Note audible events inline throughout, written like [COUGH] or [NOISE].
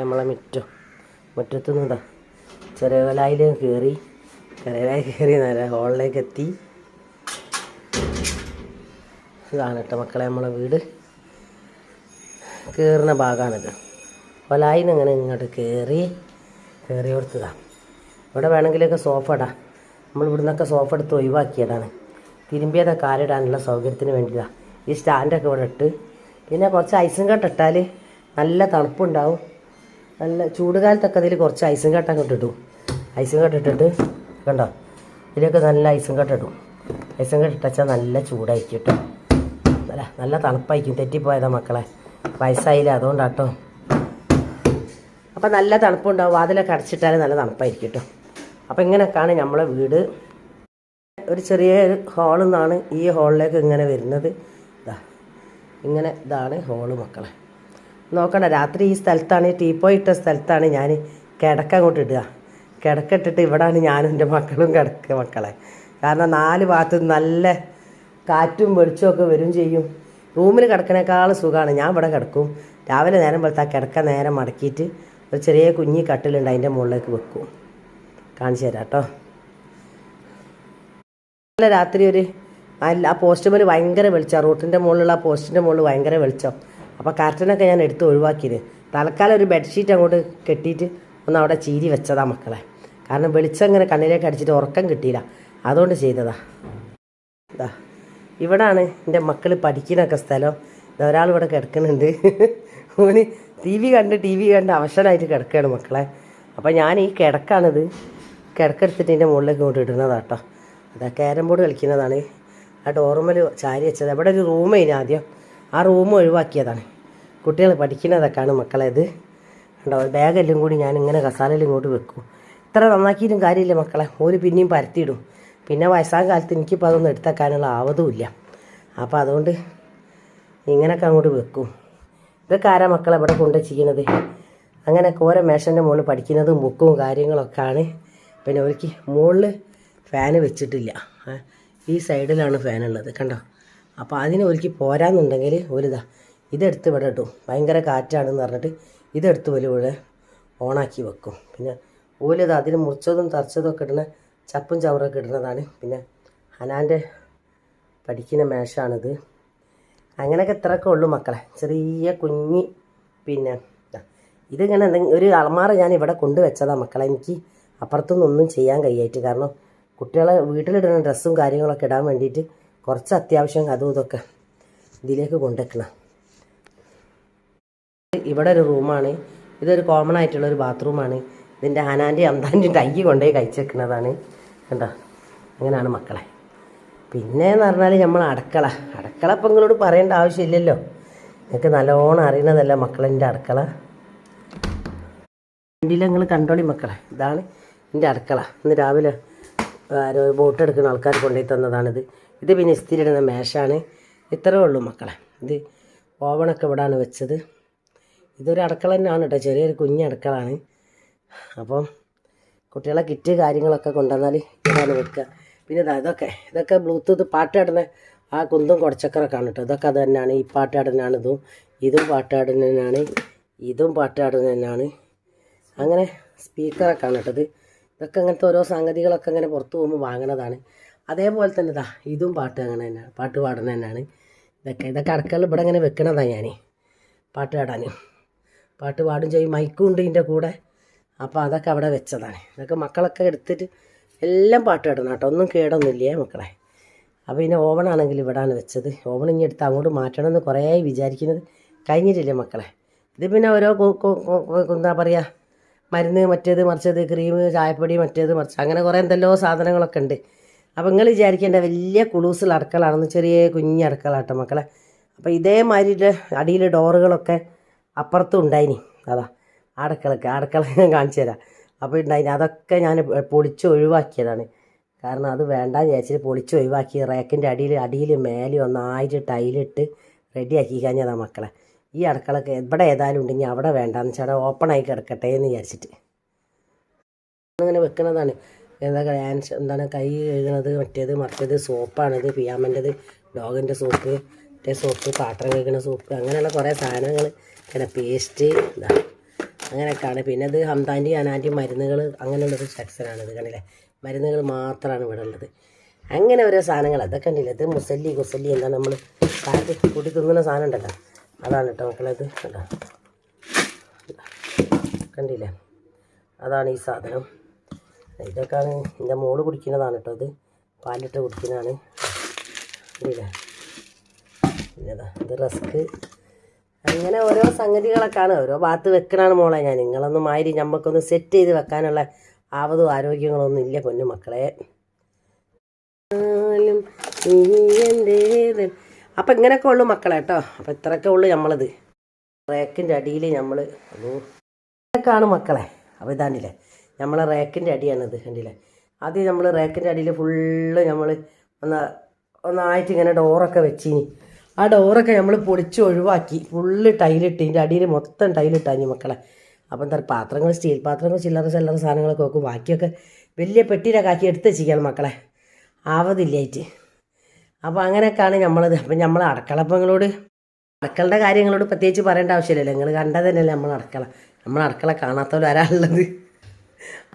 നമ്മളെ മുറ്റം. മുറ്റത്തുനിന്ന് ഇതാ ചെറിയ വലായിൽ കയറി ചെറിയ കയറി നേരെ ഹോളിലേക്ക് എത്തി. ഇതാണ് മക്കളെ നമ്മളെ വീട്. കയറുന്ന ഭാഗമാണിത് നിന്ന് ഇങ്ങനെ ഇങ്ങോട്ട് കയറി കയറി കൊടുത്തതാണ് ഇവിടെ വേണമെങ്കിലൊക്കെ സോഫ ഇടാം. നമ്മൾ ഇവിടെ നിന്നൊക്കെ സോഫ എടുത്ത് ഒഴിവാക്കിയതാണ്. തിരുമ്പിയതൊക്കെ കാലിടാനുള്ള സൗകര്യത്തിന് വേണ്ടിയതാണ് ഈ സ്റ്റാൻഡൊക്കെ ഇവിടെ ഇട്ട്. പിന്നെ കുറച്ച് ഐസും കട്ടിട്ടാൽ നല്ല തണുപ്പുണ്ടാവും. നല്ല ചൂടുകാലത്തൊക്കെ അതിൽ കുറച്ച് ഐസും കട്ട കെട്ടിട്ടു ഐസും കട്ടിട്ടിട്ട് കണ്ടോ? ഇതിലൊക്കെ നല്ല ഐസും കട്ടിട്ടു ഐസും കട്ടിട്ടാൽ നല്ല ചൂടായിരിക്കും കേട്ടോ. നല്ല നല്ല തണുപ്പായിരിക്കും. തെറ്റിപ്പോയതാ മക്കളെ. വയസ്സായില്ല അതുകൊണ്ടാട്ടോ അപ്പം നല്ല തണുപ്പുണ്ടാവും. വാതിലൊക്കെ അടച്ചിട്ടാൽ നല്ല തണുപ്പായിരിക്കും കേട്ടോ. അപ്പം ഇങ്ങനെയൊക്കെയാണ് നമ്മളെ വീട്. ഒരു ചെറിയ ഹാളിൽ നിന്നാണ് ഈ ഹാളിലേക്ക് ഇങ്ങനെ വരുന്നത്. ഇതാ ഇങ്ങനെ ഇതാണ് ഹോൾ മക്കളെ. നോക്കണ്ട രാത്രി ഈ സ്ഥലത്താണ് ടീപ്പോ ഇട്ട സ്ഥലത്താണ് ഞാൻ കിടക്ക അങ്ങോട്ട് ഇടുക. കിടക്ക ഇട്ടിട്ട് ഇവിടാണ് ഞാനും എന്റെ മക്കളും കിടക്കുക മക്കളെ. കാരണം നാല് ഭാഗത്ത് നല്ല കാറ്റും വെളിച്ചവും ഒക്കെ വരും ചെയ്യും. റൂമിൽ കിടക്കണേക്കാൾ സുഖമാണ് ഞാൻ ഇവിടെ കിടക്കും. രാവിലെ നേരം വെളുത്താൽ കിടക്ക നേരം മടക്കിയിട്ട് ഒരു ചെറിയ കുഞ്ഞി കട്ടിലുണ്ട് അതിന്റെ മുകളിലേക്ക് വെക്കും. കാണിച്ചു തരാം കേട്ടോ. രാത്രി ഒരു ആ പോസ്റ്റ് മേൽ ഭയങ്കര വെളിച്ചം. റോട്ടിന്റെ മുകളിലുള്ള ആ പോസ്റ്റിന്റെ മുകളിൽ ഭയങ്കര വെളിച്ചം. അപ്പോൾ കർട്ടനൊക്കെ ഞാൻ എടുത്ത് ഒഴിവാക്കിയത്. തൽക്കാലം ഒരു ബെഡ്ഷീറ്റ് അങ്ങോട്ട് കെട്ടിയിട്ട് ഒന്ന് അവിടെ ചീരി വെച്ചതാ മക്കളെ. കാരണം വെളിച്ചം ഇങ്ങനെ കണ്ണിലേക്ക് അടിച്ചിട്ട് ഉറക്കം കിട്ടിയില്ല. അതുകൊണ്ട് ചെയ്തതാ. ഇതാ ഇവിടാണ് എന്റെ മക്കൾ പഠിക്കുന്നൊക്കെ സ്ഥലം. ഒരാൾ ഇവിടെ കിടക്കുന്നുണ്ട്. ഓന് ടി വി കണ്ട് ടി വി കണ്ട് അവശനായിട്ട് കിടക്കുകയാണ് മക്കളെ. അപ്പോൾ ഞാൻ ഈ കിടക്കാണിത്. കിടക്കെടുത്തിട്ട് എന്റെ മുകളിലേക്ക് ഇങ്ങോട്ട് ഇടുന്നതാട്ടോ അതാ ക്യാരം ബോർഡ് കളിക്കുന്നതാണ്. ആ ഡോർമൽ ചാരി വെച്ചത്. ഇവിടെ ഒരു റൂം അതിന് ആദ്യം. ആ റൂം ഒഴിവാക്കിയതാണ്. കുട്ടികൾ പഠിക്കുന്നതൊക്കെയാണ് മക്കളെ ഇത്. ഉണ്ടോ ബാഗെല്ലാം കൂടി ഞാൻ ഇങ്ങനെ കസാലയിൽ ഇങ്ങോട്ട് വെക്കും. ഇത്ര നന്നാക്കിയിട്ടും കാര്യമില്ല മക്കളെ. ഒരു പിന്നെയും പരത്തിയിടും. പിന്നെ വയസ്സാം കാലത്ത് എനിക്കിപ്പോൾ അതൊന്നും എടുത്തേക്കാനുള്ള ആവതുമില്ല അപ്പോൾ അതുകൊണ്ട് ഇങ്ങനെയൊക്കെ അങ്ങോട്ട് വെക്കും. ഇതൊക്കെ ആരാ മക്കളെ ഇവിടെ കൊണ്ട് ചെയ്യണത് അങ്ങനെ ഓരോ മേശന്റെ മുകളിൽ പഠിക്കുന്നതും ബുക്കും കാര്യങ്ങളൊക്കെയാണ് പിന്നെ അവർക്ക് മുകളിൽ ഫാന് വെച്ചിട്ടില്ല. ഈ സൈഡിലാണ് ഫാനുള്ളത് കണ്ടോ? അപ്പോൾ അതിന് ഒരിക്കൽ പോരാന്നുണ്ടെങ്കിൽ ഒരിതാ ഇതെടുത്ത് ഇവിടെ ഇടും. ഭയങ്കര കാറ്റാണെന്ന് പറഞ്ഞിട്ട് ഇതെടുത്ത് വലിയ ഓണാക്കി വെക്കും. പിന്നെ ഓലത് അതിന് മുറിച്ചതും തറച്ചതും ഒക്കെ ഇടുന്ന ചപ്പും ചവറൊക്കെ ഇടുന്നതാണ്. പിന്നെ ഹനാന്റെ പഠിക്കുന്ന മേശാണിത്. അങ്ങനെയൊക്കെ ഇത്രയൊക്കെ ഉള്ളൂ മക്കളെ. ചെറിയ കുഞ്ഞി പിന്നെ ഇതിങ്ങനെ എന്തെങ്കിലും ഒരു അളമാറ ഞാൻ ഇവിടെ കൊണ്ടുവച്ചതാണ് മക്കളെ. എനിക്ക് അപ്പുറത്തൊന്നും ഒന്നും ചെയ്യാൻ കഴിയായിട്ട് കാരണം കുട്ടികളെ വീട്ടിലിടുന്ന ഡ്രസ്സും കാര്യങ്ങളൊക്കെ ഇടാൻ വേണ്ടിയിട്ട് കുറച്ച് അത്യാവശ്യം അതും ഇതൊക്കെ ഇതിലേക്ക് കൊണ്ടുവെക്കണം. ഇവിടെ ഒരു റൂമാണ്. ഇതൊരു കോമൺ ആയിട്ടുള്ള ഒരു ബാത്റൂമാണ്. ഇതിന്റെ ഹനാന്റെ അന്താന്റെ ടൈ കൊണ്ടുപോയി കഴിച്ചേക്കുന്നതാണ്. കണ്ടോ? അങ്ങനെയാണ് മക്കളെ. പിന്നെ എന്ന് പറഞ്ഞാൽ നമ്മൾ അടക്കള. അടക്കള ഇപ്പം നിങ്ങളോട് പറയേണ്ട ആവശ്യമില്ലല്ലോ. നിങ്ങൾക്ക് നല്ലോണം അറിയണതല്ല മക്കളെന്റെ അടുക്കള? വണ്ടിയിൽ നിങ്ങൾ കണ്ടോളി മക്കളെ. ഇതാണ് എന്റെ അടുക്കള. ഇന്ന് രാവിലെ ആരോ ബോട്ട് എടുക്കുന്ന ആൾക്കാർ കൊണ്ടുപോയി തന്നതാണിത്. ഇത് പിന്നെ ഇസ്തിരി ഇടുന്ന മേശാണ്. ഇത്രേ ഉള്ളൂ മക്കളെ. ഇത് ഓവണൊക്കെ ഇവിടെയാണ് വെച്ചത്. ഇതൊരു അടുക്കള തന്നെയാണ് കേട്ടോ ചെറിയൊരു കുഞ്ഞടുക്കളാണ് അപ്പം കുട്ടികളെ കിറ്റ് കാര്യങ്ങളൊക്കെ കൊണ്ടുവന്നാൽ ഇതാണ് വെക്കുക പിന്നെ ഇതാ ഇതൊക്കെ. ഇതൊക്കെ ബ്ലൂടൂത്ത് പാട്ടാടുന്ന ആ കുന്തും കുടച്ചക്കറൊക്കെയാണ് കേട്ടോ ഇതൊക്കെ അത് തന്നെയാണ്. ഈ പാട്ടാടുന്നതാണ് ഇതും. ഇതും പാട്ടാടുന്നതിനാണ് ഇതും പാട്ടാടുന്നതിനാണ് അങ്ങനെ സ്പീക്കറൊക്കെ ആണ് കേട്ടത് ഇതൊക്കെ അങ്ങനത്തെ ഓരോ സംഗതികളൊക്കെ അങ്ങനെ പുറത്ത് പോകുമ്പോൾ വാങ്ങണതാണ് അതേപോലെ തന്നെ ഇതാ ഇതും പാട്ട് അങ്ങനെ തന്നെയാണ്. പാട്ട് പാടുന്ന തന്നെയാണ് ഇതൊക്കെ. ഇതൊക്കെ അടുക്കള ഇവിടെ അങ്ങനെ വെക്കണതാണ് ഞാൻ പാട്ട് പാടാൻ പാട്ട് പാടും ചെയ്യും. മൈക്കും ഉണ്ട് ഇതിന്റെ കൂടെ. അപ്പോൾ അതൊക്കെ അവിടെ വെച്ചതാണ്. ഇതൊക്കെ മക്കളൊക്കെ എടുത്തിട്ട് എല്ലാം പാട്ട് ഇടണം കേട്ടോ. ഒന്നും കേടൊന്നുമില്ല മക്കളെ. അപ്പോൾ പിന്നെ ഓവണാണെങ്കിൽ ഇവിടെയാണ് വെച്ചത്. ഓവൺ ഇനി എടുത്ത് അങ്ങോട്ട് മാറ്റണം എന്ന് കുറേ വിചാരിക്കുന്നത് കഴിഞ്ഞിട്ടില്ലേ മക്കളെ? ഇത് പിന്നെ ഓരോ എന്താ പറയുക മരുന്ന് മറ്റേത് മറിച്ചത് ക്രീം ചായപ്പൊടി മറ്റേത് മറിച്ച് അങ്ങനെ കുറേ എന്തെല്ലോ സാധനങ്ങളൊക്കെ ഉണ്ട്. അപ്പോൾ നിങ്ങൾ വിചാരിക്കേണ്ട വലിയ കുളൂസിൽ ചെറിയ കുഞ്ഞ് മക്കളെ. അപ്പോൾ ഇതേമാതിരി അടിയിൽ ഡോറുകളൊക്കെ അപ്പുറത്തും ഉണ്ടായിനി. അതാ അടക്കളക്ക് അടുക്കള ഞാൻ കാണിച്ചു തരാം. അപ്പോൾ ഉണ്ടായിനി. അതൊക്കെ ഞാൻ പൊളിച്ച് ഒഴിവാക്കിയതാണ്. കാരണം അത് വേണ്ട വിചാരിച്ചിട്ട് പൊളിച്ച് ഒഴിവാക്കി. റേക്കിന്റെ അടിയിൽ അടിയിൽ മേലെ ഒന്നായിട്ട് ടൈലിട്ട് റെഡിയാക്കി കഴിഞ്ഞതാണ് മക്കളെ. ഈ അടക്കളക്ക് ഇവിടെ ഏതായാലും ഉണ്ടെങ്കിൽ അവിടെ വേണ്ടാന്ന് വെച്ചാൽ ആയി കിടക്കട്ടെ എന്ന് വിചാരിച്ചിട്ട്. അങ്ങനെ വെക്കുന്നതാണ് എന്താ ഹാൻഡ് എന്താണ് കൈ കഴുകണത് മറ്റേത് മറ്റേത് സോപ്പാണിത് പിയാമന്റെത് ഡോഗിന്റെ സോപ്പ് മറ്റേ സോപ്പ് പാത്രം കഴുകുന്ന സോപ്പ് അങ്ങനെയുള്ള കുറേ സാധനങ്ങൾ പിന്നെ പേസ്റ്റ് ഇതാ. അങ്ങനെയൊക്കെയാണ്. പിന്നെ അത് ഹംതാന്റെ അനാന്റെ മരുന്നുകൾ അങ്ങനെയുള്ളൊരു ഇത് കണ്ടില്ലേ? മരുന്നുകൾ മാത്രമാണ് ഇവിടെ ഉള്ളത് അങ്ങനെ ഓരോ സാധനങ്ങൾ അതൊക്കെ ഉണ്ടല്ലോ ഇത് മുസല്ലി കുസല്ലി എന്താ നമ്മൾ കാറ്റ് കൂട്ടി തിന്നുന്ന സാധനം ഉണ്ടല്ലോ. അതാണ് കേട്ടോ മക്കളത് കേട്ടോ കണ്ടില്ലേ? അതാണ് ഈ സാധനം. ഇതൊക്കെയാണ് എന്റെ മോൾ കുടിക്കുന്നതാണ് കേട്ടോ ഇത്. പാലിട്ട് കുടിക്കുന്നതാണ്. കണ്ടില്ലേ? പിന്നെതാ ഇത് റസ്ക് അങ്ങനെ ഓരോ സംഗതികളൊക്കെയാണ്. ഓരോ ഭാഗത്ത് വെക്കണാണ് മോളെ ഞാൻ. നിങ്ങളൊന്നും ആയിരി നമുക്കൊന്ന് സെറ്റ് ചെയ്ത് വെക്കാനുള്ള ആവതും ആരോഗ്യങ്ങളൊന്നും ഇല്ല പൊന്നു മക്കളെ. അപ്പം ഇങ്ങനെയൊക്കെ ഉള്ളു മക്കളെ കേട്ടോ അപ്പം ഇത്രയൊക്കെ ഉള്ളു നമ്മളത് റേക്കിന്റെ അടിയിൽ നമ്മൾ ഇങ്ങനെയൊക്കെയാണ് മക്കളെ. അപ്പോൾ ഇതാണ്ടില്ലേ നമ്മളെ റേക്കിന്റെ ഇത് കണ്ടില്ലേ. ആദ്യം നമ്മൾ റേക്കിന്റെ അടിയിൽ ഫുള്ള് നമ്മൾ ഒന്ന് ഒന്നായിട്ട് ഇങ്ങനെ ഡോറൊക്കെ വെച്ചിനി. ആ ഡോറൊക്കെ നമ്മൾ പൊളിച്ച് ഒഴിവാക്കി. ഫുള്ള് ടൈലിട്ട് ഇതിന്റെ അടിയിൽ മൊത്തം ടൈലിട്ടാഞ്ഞു മക്കളെ. അപ്പം എന്താ പാത്രങ്ങൾ സ്റ്റീൽ പാത്രങ്ങൾ ചില്ലറ ചില്ലറ സാധനങ്ങളൊക്കെ വെക്കും. ബാക്കിയൊക്കെ വലിയ പെട്ടിയിലൊക്കെ ആക്കി എടുത്ത് വെച്ചിരിക്കുകയാണ് മക്കളെ. ആവതില്ലായിട്ട്. അപ്പോൾ അങ്ങനെയൊക്കെയാണ് നമ്മളത് അപ്പം നമ്മൾ അടക്കളപ്പങ്ങളോട് അടുക്കളുടെ കാര്യങ്ങളോട് പ്രത്യേകിച്ച് പറയേണ്ട ആവശ്യമില്ലല്ലോ. നിങ്ങൾ കണ്ടത് തന്നെയല്ലേ നമ്മൾ അടക്കള. നമ്മൾ അടക്കള കാണാത്തവർ ആരാളുള്ളത്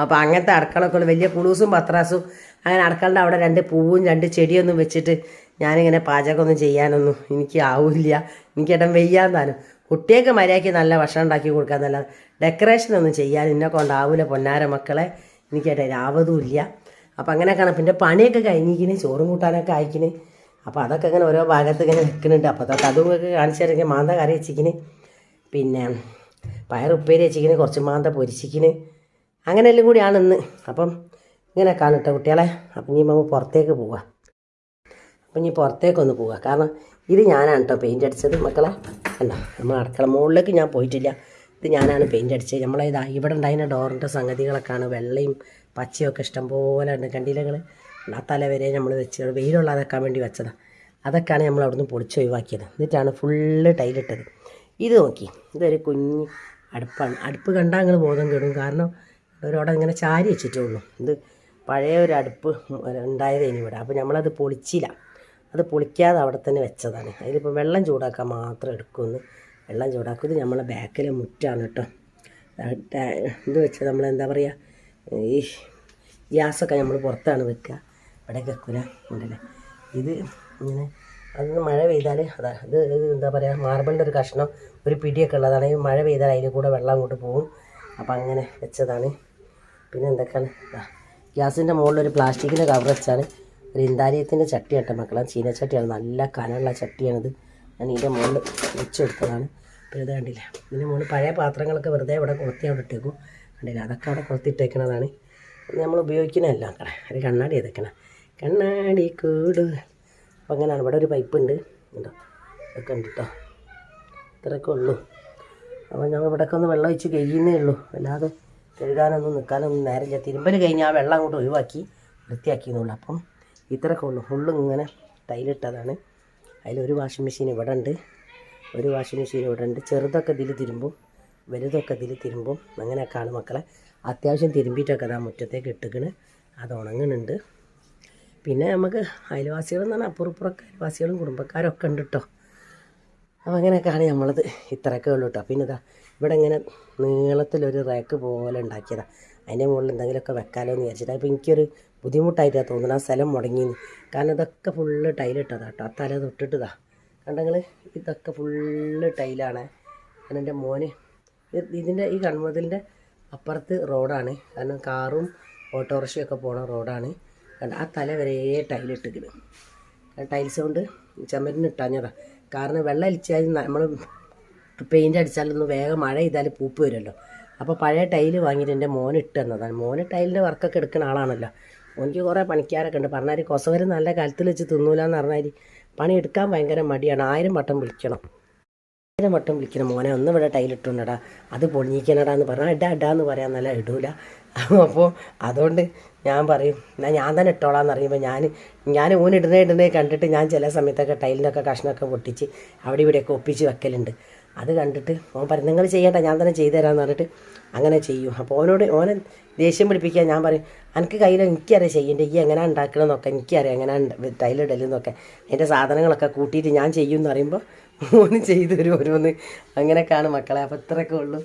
അപ്പോൾ അങ്ങനത്തെ അടുക്കളൊക്കെ വലിയ കുളൂസും പത്രാസും അങ്ങനെ അടുക്കളുടെ അവിടെ രണ്ട് പൂവും രണ്ട് ചെടിയൊന്നും വെച്ചിട്ട് ഞാനിങ്ങനെ പാചകമൊന്നും ചെയ്യാനൊന്നും എനിക്ക് ആവില്ല എനിക്ക് വെയ്യാൻ താനും കുട്ടിയൊക്കെ മര്യാദയ്ക്ക് നല്ല ഭക്ഷണം ഉണ്ടാക്കി കൊടുക്കാൻ നല്ല ഡെക്കറേഷനൊന്നും ചെയ്യാൻ എന്നെ കൊണ്ടാവില്ല പൊന്നാര മക്കളെ. എനിക്ക് ഏട്ടൻ രാവതും ഇല്ല. അപ്പോൾ അങ്ങനെയൊക്കെയാണ്. പിന്നെ പണിയൊക്കെ കഴിഞ്ഞിരിക്കണ് ചോറും കൂട്ടാനൊക്കെ അയക്കണേ അപ്പോൾ അതൊക്കെ ഇങ്ങനെ ഓരോ ഭാഗത്ത് ഇങ്ങനെ നിൽക്കുന്നുണ്ട്. അപ്പോൾ അതൊക്കെ അതും കാണിച്ചു തരുമെങ്കിൽ മാന്ത കറി വെച്ചിരിക്കണ്. പിന്നെ പയർ ഉപ്പേരി വെച്ചിരിക്കണ് കുറച്ച് മാന്ത പൊരിച്ചിരിക്കണ്. അങ്ങനെ എല്ലാം കൂടിയാണ് ഇന്ന്. അപ്പം ഇങ്ങനെ കാണട്ടെ കുട്ടികളെ. അപ്പം ഇനി നമ്മൾ പുറത്തേക്ക് പോവാം. അപ്പം ഇനി പുറത്തേക്കൊന്ന് പോവുക. കാരണം ഇത് ഞാനാണ് കേട്ടോ പെയിന്റ് അടിച്ചത് മക്കളെ. അല്ല നമ്മൾ അടുക്കള മുകളിലേക്ക് ഞാൻ പോയിട്ടില്ല. ഇത് ഞാനാണ് പെയിന്റ് അടിച്ചത്. നമ്മളെ ഇതാ ഇവിടെ ഉണ്ടായിരുന്ന ഡോറിന്റെ സംഗതികളൊക്കെയാണ് വെള്ളയും പച്ചയും ഒക്കെ ഇഷ്ടംപോലെ ഉണ്ട്. കണ്ടില്ലകൾ ആ തല വരെ നമ്മൾ വെച്ച് വെയിലുള്ളതാക്കാൻ വേണ്ടി വെച്ചതാണ് അതൊക്കെയാണ് നമ്മൾ അവിടുന്ന് പൊളിച്ച് ഒഴിവാക്കിയത്. എന്നിട്ടാണ് ഫുള്ള് ടൈലിട്ടത് ഇത് നോക്കി. ഇതൊരു കുഞ്ഞ് അടുപ്പാണ്. അടുപ്പ് കണ്ടാൽ നിങ്ങൾ ബോധം കെടും. കാരണം ഇവരോടെ ഇങ്ങനെ ചാരി വെച്ചിട്ടേ ഉള്ളൂ. ഇത് പഴയ ഒരു അടുപ്പ് ഉണ്ടായതേനി ഇവിടെ. അപ്പോൾ നമ്മളത് പൊളിച്ചില്ല. അത് പൊളിക്കാതെ അവിടെ തന്നെ വെച്ചതാണ്. അതിലിപ്പോൾ വെള്ളം ചൂടാക്കാൻ മാത്രം എടുക്കുമെന്ന്. വെള്ളം ചൂടാക്കും. ഇത് നമ്മളെ ബാക്കിലെ മുറ്റാണ് കേട്ടോ. ഇത് വെച്ച് നമ്മൾ എന്താ പറയുക ഈ ഗ്യാസൊക്കെ നമ്മൾ പുറത്താണ് വെക്കുക. ഇവിടെ കക്കുര ഉണ്ടല്ലേ? ഇത് ഇങ്ങനെ അത് മഴ പെയ്താൽ അതാ ഇത് എന്താ പറയുക മാർബിളിന്റെ ഒരു കഷ്ണം ഒരു പിടിയൊക്കെ ഉള്ളതാണ്. ഈ മഴ പെയ്താൽ അതിൽ കൂടെ വെള്ളം അങ്ങോട്ട് പോകും അപ്പം അങ്ങനെ വെച്ചതാണ്. പിന്നെ എന്തൊക്കെയാണ്? ഗ്യാസിന്റെ മുകളിൽ ഒരു പ്ലാസ്റ്റിക്കിന്റെ കവർ വെച്ചാണ്. ഒരു ചട്ടിയാട്ട മക്കളെ. ചീനച്ചട്ടിയാണ് നല്ല കനമുള്ള ചട്ടിയാണിത്. ഞാൻ ഇതിന്റെ മുകളിൽ വെച്ചെടുത്തതാണ്. ഇത് കണ്ടില്ല? ഇതിന്റെ മുകളിൽ പഴയ പാത്രങ്ങളൊക്കെ വെറുതെ ഇവിടെ കൊളുത്തി അവിടെ ഇട്ടേക്കും. കണ്ടില്ല? അതൊക്കെ അവിടെ കൊളുത്തിട്ടേക്കണതാണ് നമ്മൾ ഉപയോഗിക്കുന്നതല്ല മക്കളെ. ഒരു കണ്ണാടി ഏതൊക്കെയാണ് കണ്ണാടി കൂട്. അപ്പം അങ്ങനെയാണ് ഇവിടെ ഒരു പൈപ്പ് ഉണ്ട്. ഉണ്ടോ ഇതൊക്കെ ഉണ്ട് കേട്ടോ ഇത്രയൊക്കെ ഉള്ളൂ. അപ്പോൾ ഞങ്ങൾ ഇവിടെയൊക്കെ ഒന്ന് വെള്ളം ഒഴിച്ച് കഴിയുന്നേ ഉള്ളൂ. അല്ലാതെ കഴുകാനൊന്നും നിൽക്കാനൊന്നും നേരമില്ല. തിരുമ്പൽ കഴിഞ്ഞ് ആ വെള്ളം അങ്ങോട്ട് ഒഴിവാക്കി വൃത്തിയാക്കിയെന്നുള്ളൂ അപ്പം ഇത്രയൊക്കെ ഉള്ളൂ. ഫുള്ളും ഇങ്ങനെ ടൈലിട്ടതാണ് അതിലൊരു വാഷിംഗ് മെഷീൻ ഇവിടെ ഉണ്ട്. ഒരു വാഷിംഗ് മെഷീൻ ഇവിടെ ഉണ്ട്. ചെറുതൊക്കെ ഇതിൽ തിരുമ്പും വലുതൊക്കെ ഇതിൽ തിരുമ്പും. അങ്ങനെയൊക്കെയാണ് മക്കളെ. അത്യാവശ്യം തിരുമ്പിയിട്ടൊക്കെ അതാ മുറ്റത്തേക്ക് ഇട്ടുക്കണ്. അത് ഉണങ്ങുന്നുണ്ട്. പിന്നെ നമുക്ക് അയൽവാസികളെന്ന് പറഞ്ഞാൽ അപ്പുറപ്പുറമൊക്കെ അയൽവാസികളും കുടുംബക്കാരും ഒക്കെ ഉണ്ട് കേട്ടോ അപ്പോൾ അങ്ങനെയൊക്കെയാണ് നമ്മളത് ഇത്രയൊക്കെ ഉള്ളൂ കേട്ടോ പിന്നെ ഇതാ ഇവിടെ ഇങ്ങനെ നീളത്തിലൊരു റാക്ക് പോലെ ഉണ്ടാക്കിയതാണ് അതിന്റെ മുകളിൽ എന്തെങ്കിലുമൊക്കെ വെക്കാലോ എന്ന് വിചാരിച്ചിട്ട്. അപ്പോൾ എനിക്കൊരു ബുദ്ധിമുട്ടായിട്ടാണ് തോന്നുന്നത്. ആ സ്ഥലം മുടങ്ങിയെന്ന്. കാരണം ഇതൊക്കെ ഫുള്ള് ടൈലിട്ടതാണ് കേട്ടോ ആ തല തൊട്ടിട്ടതാ. കണ്ടങ്ങൾ ഇതൊക്കെ ഫുള്ള് ടൈലാണ് കാരണം എന്റെ മോന് ഇതിന്റെ ഈ കൺമതിലിന്റെ അപ്പുറത്ത് റോഡാണ്. കാരണം കാറും ഓട്ടോറിക്ഷയൊക്കെ പോണ റോഡാണ്. കണ്ട ആ തല വരെ ടൈലിട്ടിരിക്കുന്നു ടൈൽസ് കൊണ്ട് ചുമരിന് ഇട്ടാഞ്ഞതാ. കാരണം വെള്ളം അലിച്ചാൽ നമ്മൾ പെയിന്റ് അടിച്ചാലൊന്നും വേഗം മഴ ചെയ്താൽ പൂപ്പ് വരുമല്ലോ. അപ്പോൾ പഴയ ടൈൽ വാങ്ങിയിട്ട് എന്റെ മോനിട്ട് തന്നതാണ്. മോന് ടൈലിന്റെ വർക്കൊക്കെ എടുക്കുന്ന ആളാണല്ലോ. എനിക്ക് കുറേ പണിക്കാരൊക്കെ ഉണ്ട്. പറഞ്ഞാൽ കൊസവര് നല്ല കാലത്തിൽ വെച്ച് തിന്നൂലെന്ന് പറഞ്ഞാൽ പണി എടുക്കാൻ ഭയങ്കര മടിയാണ്. ആയിരം വട്ടം വിളിക്കണം. ആയിരം വട്ടം വിളിക്കണം. മോനെ ഒന്ന് ഇവിടെ ടൈലിട്ടുണ്ടടാ അത് പൊളിഞ്ഞിക്കണടാ എന്ന് പറഞ്ഞാൽ ഇടാ ഇടാ എന്ന് പറയാൻ നല്ല ഇടൂല. അപ്പോൾ അതുകൊണ്ട് ഞാൻ പറയും എന്നാൽ ഞാൻ തന്നെ ഇട്ടോളാന്ന് അറിയുമ്പോൾ ഞാൻ ഞാൻ ഊൻ ഇടുന്നേ ഇടുന്നേ കണ്ടിട്ട് ഞാൻ ചില സമയത്തൊക്കെ ടൈലിനൊക്കെ കഷ്ണമൊക്കെ പൊട്ടിച്ച് അവിടെ ഇവിടെയൊക്കെ ഒപ്പിച്ച് വെക്കലുണ്ട്. അത് കണ്ടിട്ട് ഓൻ പറയും നിങ്ങൾ ചെയ്യണ്ട ഞാൻ തന്നെ ചെയ്തു തരാമെന്ന് പറഞ്ഞിട്ട് അങ്ങനെ ചെയ്യും. അപ്പോൾ ഓനോട് ഓനെ ദേഷ്യം പിടിപ്പിക്കുക. ഞാൻ പറയും എനിക്ക് കയ്യിൽ എനിക്കറിയാം ചെയ്യേണ്ടത് ഈ എങ്ങനെ ഉണ്ടാക്കണമെന്നൊക്കെ എനിക്കറിയാം എങ്ങനെ ടൈലിടലെന്നൊക്കെ അതിന്റെ സാധനങ്ങളൊക്കെ കൂട്ടിയിട്ട് ഞാൻ ചെയ്യും എന്ന് പറയുമ്പോൾ മൂന്ന് ചെയ്തു തരും ഓരോന്ന്. അങ്ങനെയൊക്കെയാണ് മക്കളെ. അപ്പോൾ ഇത്രയൊക്കെ ഉള്ളൂ.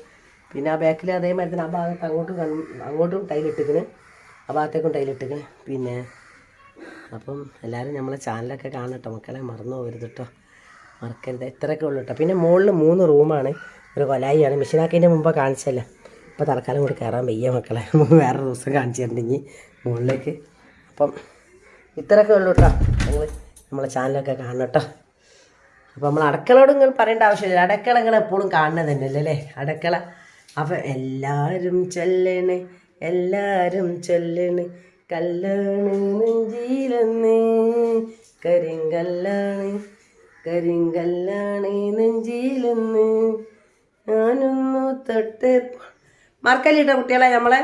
പിന്നെ ആ ബാക്കിൽ അതേമാതിരി തന്നെ ആ ഭാഗത്ത് അങ്ങോട്ടും അങ്ങോട്ടും ടൈലിട്ടിക്കണ് ആ ഭാഗത്തേക്കും ടൈലിട്ടിക്കണ്. പിന്നെ അപ്പം എല്ലാവരും നമ്മളെ ചാനലൊക്കെ കാണട്ടോ മക്കളെ. മറന്നു പോകരുത് കേട്ടോ മറക്കരുത്. ഇത്രയൊക്കെ ഉള്ളു കേട്ടോ പിന്നെ മുകളിൽ മൂന്ന് റൂമാണ് ഒരു കൊലായിയാണ്. മെഷീനാക്കിന്റെ മുമ്പ് കാണിച്ചല്ല ഇപ്പോൾ തൽക്കാലം കൂടി കയറാൻ വയ്യ മക്കളെ. [LAUGHS] വേറെ ദിവസം കാണിച്ചു തരണ്ടെങ്കിൽ മുകളിലേക്ക് അപ്പം ഇത്രയൊക്കെ ഉള്ളു കേട്ടോ നിങ്ങൾ നമ്മളെ ചാനലൊക്കെ കാണണം കേട്ടോ അപ്പോൾ നമ്മൾ അടുക്കളയോട് നിങ്ങൾ പറയേണ്ട ആവശ്യമില്ല. അടക്കള നിങ്ങൾ എപ്പോഴും കാണുന്നത് തന്നെയല്ലേ അല്ലേ അടുക്കള. അപ്പം എല്ലാവരും ചൊല്ലണ് എല്ലാവരും ചൊല്ലണ്. കല്ലാണ് നെഞ്ചിലെന്ന്. കരിങ്കല്ലാണ് കരിങ്കല്ലാണ് നെഞ്ചിയിലെന്ന് ഞാനൊന്നു തൊട്ട് മാർക്കല്ലിട്ട കുട്ടികളെ നമ്മളെ